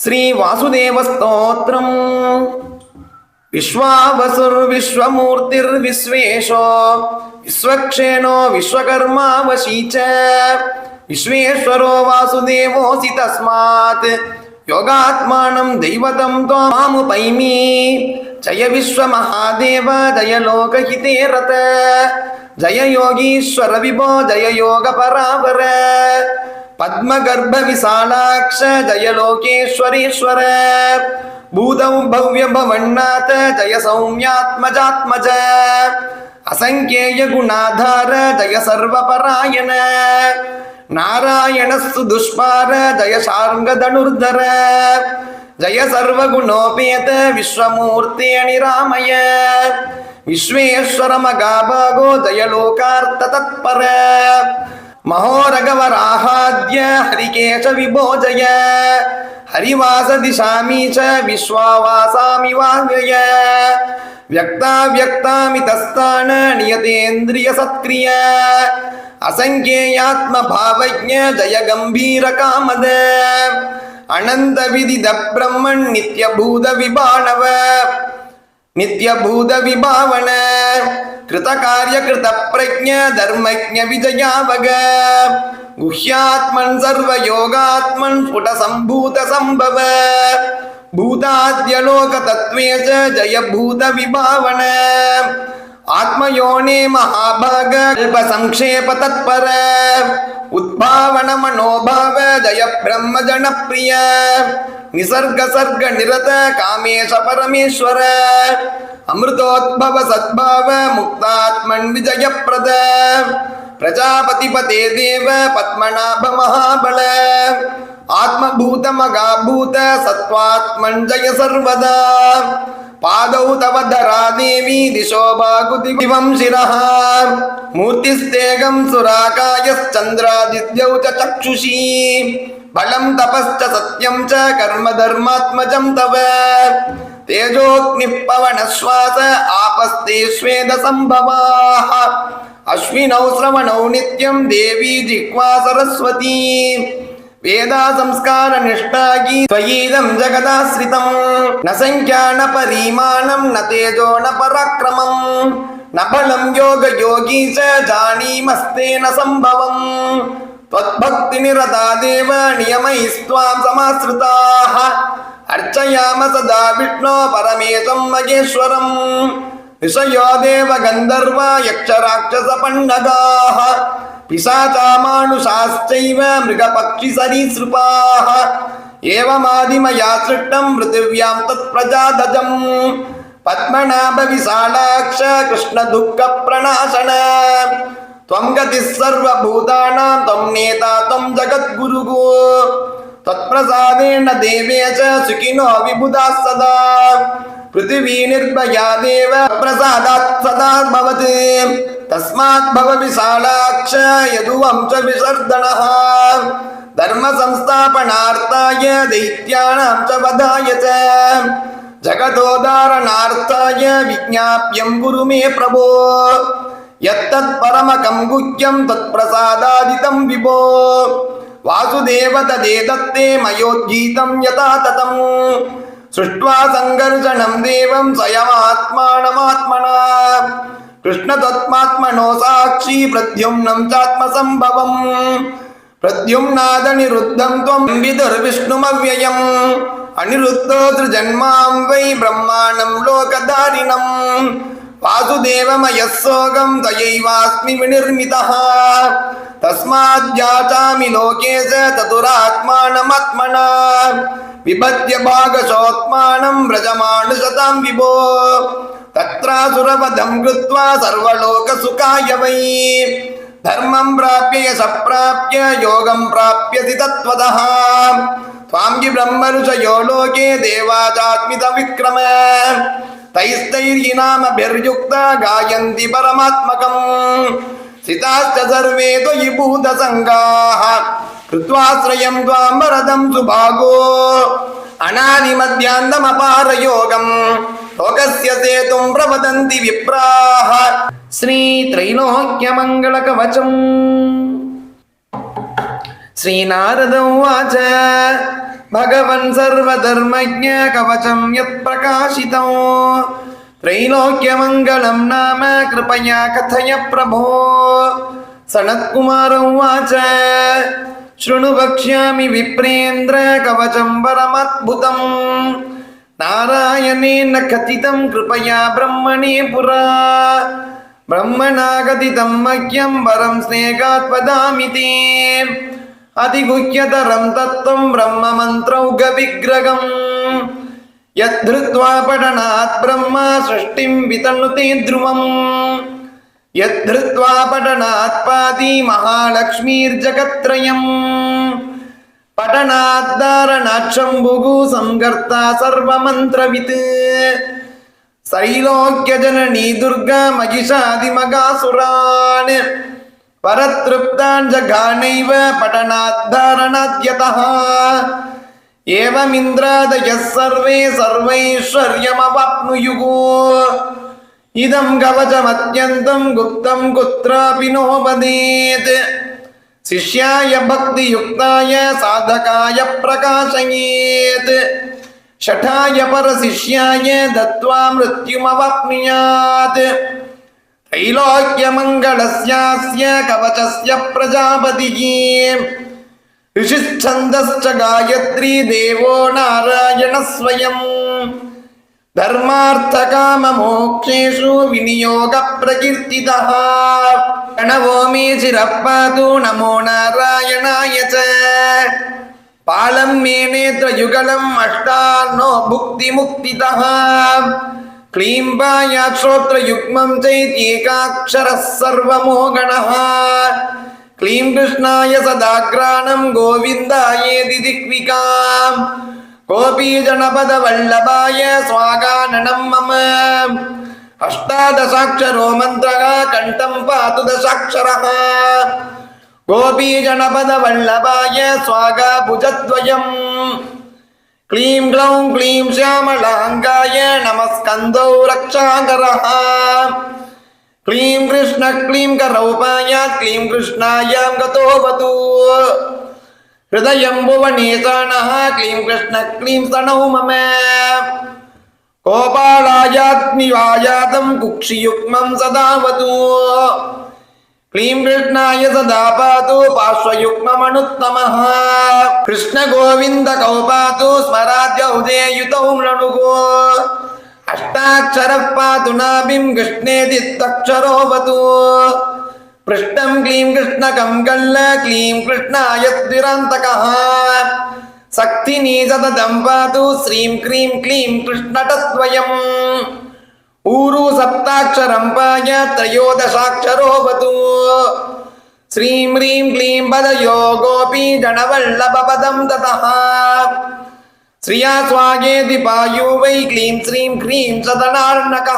श्रीवासुदेवस्तोत्रम् विश्वावसुर्विश्वमूर्तिर्विश्वेशो विश्वक्षेणो विश्वकर्मा वशी च विश्वेश्वरो वासुदेवोऽसि तस्मात् योगात्मानं दैवतं त्वामुपैमि जय विश्वमहादेव जय लोकहिते रत जय योगीश्वर विभो जय योगपरावर பத்மகர்ப விசாலாட்ச ஜயலோகேஸ்வரீஸ்வர பூதம் பவ்யபவண்ணாத ஜய சௌமியாத்மஜாத்மஜ அசங்கேய குணாதார ஜய சர்வபராயண நாராயணஸ்து துஷ்பார ஜய சார்ங்கதனுர்தர ஜய சர்வகுணோபேத விஸ்வமூர்த்தி அணிராமய விஸ்வேஸ்வர மகாபாகோ ஜயலோகார்த்த தத்பர विभो जय हरिवास दिशामि च विश्वावासामि वाव्यय व्यक्ताव्यक्तामितस्तान नियतेन्द्रियसत्क्रिय असङ्ख्येयात्मभावज्ञ நித்யபூத விபாவன கிருத காரிய கிருத பிரஜ தர்மஜ விஜயாவக. குஹ்யாத்மன் சர்வ யோகாத்மன் புட சம்பூத சம்பவ. பூதாத்யலோக தத்வேஜ ஜய பூத விபாவன ஆத்மயோனி மகாபாக சங்கேப தத்பர உத்பாவன மனோபாவ ஜய பிரம்ம ஜனப்பிரிய நிசர்க சர்க நிரத காமேஷ பரமேஸ்வர அமிர்தோத்பவ சத்பாவ முக்தாத்மன் விஜயப்பிரத பிரஜாபதிபதே தேவ பத்மநாப மகாபல ஆத்மபூத மகாபூத சத்வாத்மன் ஜய சர்வதா पादौ तव धरा देवी दिशो भागुदिवं शिरः मूर्तिस्तेगं सुराकायश्चन्द्रादित्यौ च चक्षुषी बलं तपश्च सत्यं च कर्म धर्मात्मजं तव तेजोऽग्निः पवनश्वास आपस्ते स्वेदसम्भवाः अश्विनौ श्रवणौ नित्यं देवी जिह्वा सरस्वती वेदासंस्कारनिष्ठागी त्वयीदं जगदाश्रितं न सङ्ख्या न परिमाणं न तेजो न पराक्रमं न बलं योगयोगी च जानीमस्तेन सम्भवम् त्वद्भक्तिनिरता देव नियमैस्त्वां समाश्रिताः अर्चयाम सदा विष्णो परमेशं महेश्वरम् ऋषयो देव गन्धर्व यक्षराक्षसपण्डगाः पिशाचामानुषाश्चैव मृगपक्षिसरीसृपाः एवमादिमया सृष्टं पृथिव्यां तत्प्रजादजम् पद्मनाभविशालाक्ष कृष्णदुःखप्रणाशन त्वं गतिः सर्वभूतानां त्वं नेता त्वं जगद्गुरुः त्वत्प्रसादेन देवेश सुखिनो विबुधाः सदा पृथिवी निर्भया देव प्रसादात् सदा भवति तस्मात् भव विशालाक्ष यदुवं च विसर्जनः धर्मसंस्थापनार्थाय दैत्यानां च वधाय च जगदोदाहरणार्थाय विज्ञाप्यं गुरु मे प्रभो यत्तत्परमकं गुह्यं तत्प्रसादादितं विभो वासुदेव तदे दत्ते मयोद्गीतं यथा ततम् सृष्ट्वा सङ्घर्षणं देवं स्वयमात्मानमात्मना कृष्णतत्मात्मनो साक्षी प्रद्युम्नं चात्मसम्भवम् प्रद्युम्नादनिरुद्धं त्वं विदुर्विष्णुमव्ययम् अनिरुद्धो त्रिजन्मां वै ब्रह्माणं लोकधारिणम् वासुदेवमयः सोगं त्वयैवास्मि विनिर्मितः तस्माद्याचामि लोके च चतुरात्मानमात्मना विभद्य भागशोत्मानं व्रजमानुशतां विभो तत्रासुरवधं कृत्वा सर्वलोकसुखाय वै धर्मं प्राप्य यशः प्राप्य योगं प्राप्यति तत्त्वतः त्वां हि ब्रह्मऋषयो लोके देवाचात्मितविक्रम तैस्तैर्यिनामभिर्युक्ता गायन्ति परमात्मकम् स्थिताश्च सर्वे त्वयि भूतसङ्गाः कृत्वाश्रयं त्वां वरदं सुभागो अनादिमध्यान्तमपारयोगम् लोकस्य सेतुं प्रवदन्ति विप्राः श्रीत्रैलोक्यमङ्गलकवचम् श्रीनारद उवाच भगवन् सर्वधर्मज्ञ कवचं यत्प्रकाशितं त्रैलोक्यमङ्गलं नाम कृपया कथय प्रभो सनत्कुमार उवाच शृणु वक्ष्यामि विप्रेन्द्र कवचं परमद्भुतम् नारायणेन कथितं कृपया ब्रह्मणे पुरा ब्रह्मणा कथितं मह्यं वरं स्नेहात् वदामि ते अतिगुह्यतरं तत्त्वं ब्रह्ममन्त्रौघविग्रहम् यद्धृत्वा पठनात् ब्रह्म सृष्टिं वितनुते ध्रुवम् यद्धृत्वा पठनात् पाति महालक्ष्मीर्जगत्त्रयम् पठनाद्धारणात् शम्भुः संगर्ता सर्वमन्त्रवित् त्रैलोक्यजननी दुर्गा महिषादिमगासुरान् परतृप्तान् जघानैव पठनाद्धारणाद्यतः एवमिन्द्रादयः सर्वे सर्वैश्वर्यमवाप्नुयुः इदं कवचमत्यन्तं गुप्तं कुत्रापि नो वदेत् शिष्याय भक्तियुक्ताय साधकाय प्रकाशयेत् शठाय परशिष्याय दत्त्वा मृत्युमवाप्नुयात् त्रैलोक्यमङ्गलस्यास्य कवचस्य प्रजापतिः ऋषिच्छन्दश्च गायत्री देवो नारायणः स्वयम् धर्मार्थकाममोक्षेषु विनियोगप्रकीर्तितः प्रणवो मे शिरः पातु नमो नारायणाय च पालं मे नेत्रयुगलम् अष्टान्नो भुक्तिमुक्तितः क्लीं पायात् श्रोत्रयुग्मं चैत्येकाक्षरः सर्वमोगणः क्लीं कृष्णाय सदाग्राणं गोविन्दायेति दिक्विकाम् कोऽपि जनपदवल्लभाय स्वागाननं मम अष्टादशाक्षरो मन्त्रः कण्ठं पातु दशाक्षरः गोपी जनपदवल्लभाय स्वागा भुजद्वयम् क्लीं ग्लौं क्लीं श्यामलाङ्गाय नमस्कन्दौ रक्षाकरः क्लीं कृष्ण क्लीं करौपाय क्लीं कृष्णायां गतोऽवतु हृदयं भुवनेशानः क्लीं कृष्ण क्लीं स्तनौ मम गोपालायाग्निवायातं कुक्षियुग्मं सदावतु क्लीं कृष्णाय सदा पातु पार्श्वयुग्ममनुत्तमः कृष्णगोविन्दकौ पातु स्मराद्यौदेयुतौ मृणुः अष्टाक्षरः पातु नाभिं कृष्णेदित्तक्षरोऽवतु पृष्ठं क्लीं कृष्णकं कल्ल क्लीं कृष्णाय द्विरान्तकः சக்தி நீசதம் பாது ஸ்ரீம் கிரீம் க்ளீம் கிருஷ்ணடத்வயம் ஊரு சப்தாட்சரம் பாய திரையோதசாட்சரோபது ஸ்ரீம் ஹ்ரீம் க்ளீம் பத யோகோபி ஜனவல்லபபதம் ததா ஸ்ரீயா சுவாகேதி பாயூவை க்ளீம் ஸ்ரீம் ஹ்ரீம் சதனார்ணகா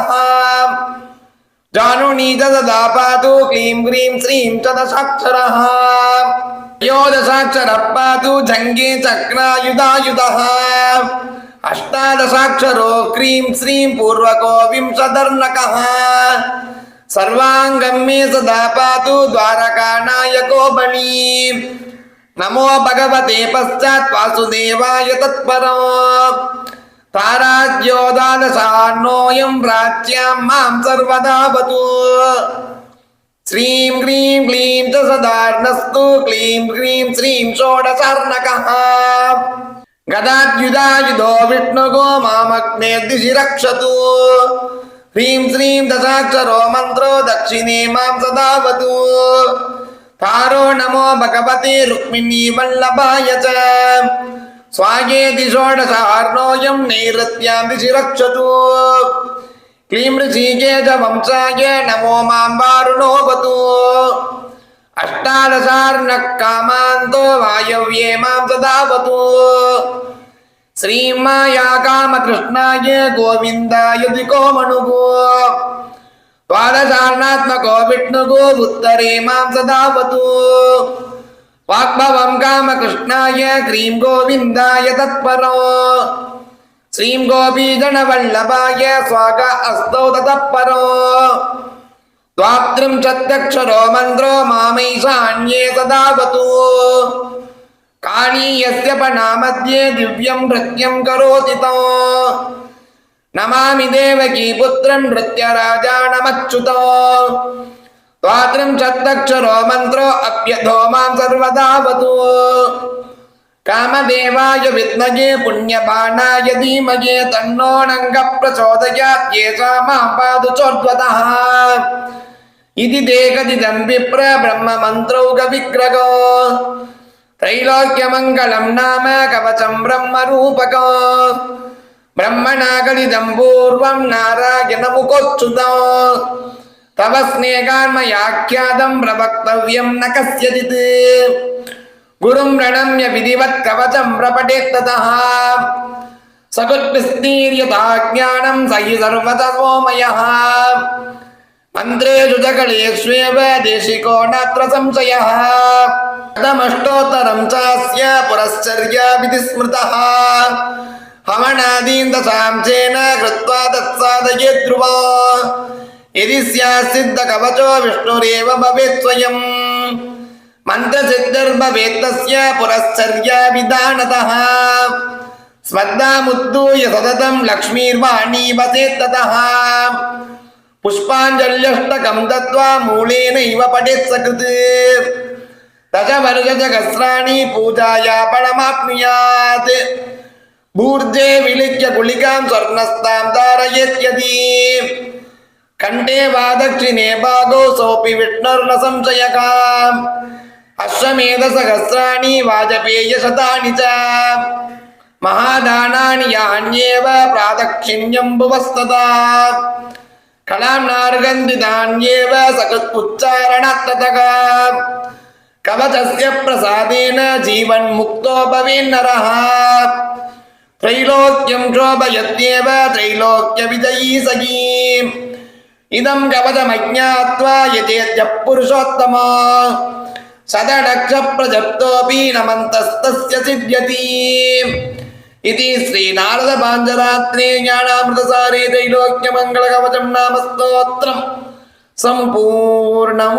जानुनी ददा पातु क्लीं ह्रीं श्रीं च दशाक्षरः त्रयोदशाक्षरः पातु जङ्गे चक्रायुधायुधः। अष्टादशाक्षरो, क्रीं श्रीं पूर्वको विंशदर्णकः सर्वाङ्गं मे सदा पातु द्वारकानायको बली। नमो भगवते पश्चात् वासुदेवाय तत्परो। ताराज्योदादशान्नोऽयं प्राच्यां मां सर्वदावतु श्रीं ह्रीं क्लीं च सदार्णस्तु क्लीं ह्रीं श्रीं षोडशार्णकः गदाद्युधायुधो विष्णुगो मामग्ने दिशि रक्षतु ह्रीं श्रीं दशाक्षरो मन्त्रो दक्षिणे मां सदावतु तारो नमो भगवते रुक्मिणी वल्लभाय च స్వాగేతి షోడసహార్ణోయం నైరత్యాంతి శిరక్షతు క్లీం ఋషీకేత వంశాయ నమో మాం వారుణోగతు అష్టాదశార్ణ కామాంతో వాయవ్యే మాం సదావతు. శ్రీమాయా కామకృష్ణాయ గోవిందాయ దికోమణుగు ద్వాదశార్ణాత్మకో విష్ణుగు ఉత్తరే మాం సదావతు. उत्तरे मां सदावतु वाग्भवं कामकृष्णाय क्रीं गोविन्दाय तत्परो श्रीं गोपीजनवल्लभाय स्वाग अस्तौ ततः परो द्वात्रिंशत्यक्षरो मन्त्रो मामैशान्ये सदावतु कालीयस्य पणामध्ये दिव्यं नृत्यं करोति तं नमामि देवकी पुत्रं नृत्यराजानमच्युतो द्वात्रिंशदक्षरो मन्त्रो अप्यधो मां सर्वदावतु कामदेवाय विद्महे पुण्यबाणाय धीमहे तन्नो नङ्गः प्रचोदयात् येषा मां पातु चोर्ध्वतः इति देहदिदं विप्र ब्रह्ममन्त्रौकविग्रहो त्रैलोक्यमङ्गलं नाम कवचं ब्रह्मरूपको ब्रह्मणागलिदं पूर्वं नारायणमुखोच्युतो தவ ஸ்நேகான்மயாக்கியாதம் பிரவக்தவ்யம் ந கசியதித் குரும் ரணம்ய விதிவத் கவசம் பிரபடேத்ததா சகுத்பிஸ்நீரியதாஜானம் சயி சர்வதோமயः மந்திரேஷு ஜகலேஷ்வேவ தேசிகோ நாத்திர சம்சயः தமஷ்டோத்தரம் சாஸ்ய புரஸ்சர்யா விதிஸ்மிருதः ஹவனாதீந்தசாம்சேன கிருத்வா தத்சாதயே த்ருவா कृत्वा तत्साधये ध्रुवा यदि स्यात्सिद्धकवचो विष्णुरेव भवेत् स्वयम् मन्त्रसिद्धिर्भवेत् तस्य पुरश्चर्याविधानतः स्मद्दामुद्दूय सततं लक्ष्मीर्वाणी वसेत् ततः पुष्पाञ्जल्यष्टकं दत्त्वा मूलेनैव पठेत् सकृत् दशवर्षसहस्राणि पूजाया फलमाप्नुयात् भूर्जे विलिख्य गुलिकां स्वर्णस्तां धारयेत्यदि कण्ठे वा दक्षिणे भागो सोऽपि विष्णुर्न संशयका अश्वमेधसहस्राणि वाजपेयशतानि च महादानानि यान्येव प्रादक्षिण्यं भुवस्तदा कलाम्नार्गन्ति तान्येव सकृत्पुच्चारणात्ततः कवचस्य प्रसादेन जीवन्मुक्तो भवेन्नरः त्रैलोक्यं शोभयत्येव त्रैलोक्यविजयी सखी इदं कवचमज्ञात्वा यजेद्यः पुरुषोत्तमा शतलक्षप्रजप्तोऽपि नमन्तस्तस्य सिद्ध्यति इति श्रीनारदपाञ्जरात्रे ज्ञानामृतसारे त्रैलोक्यमङ्गलकवचं नाम स्तोत्रम् सम्पूर्णम्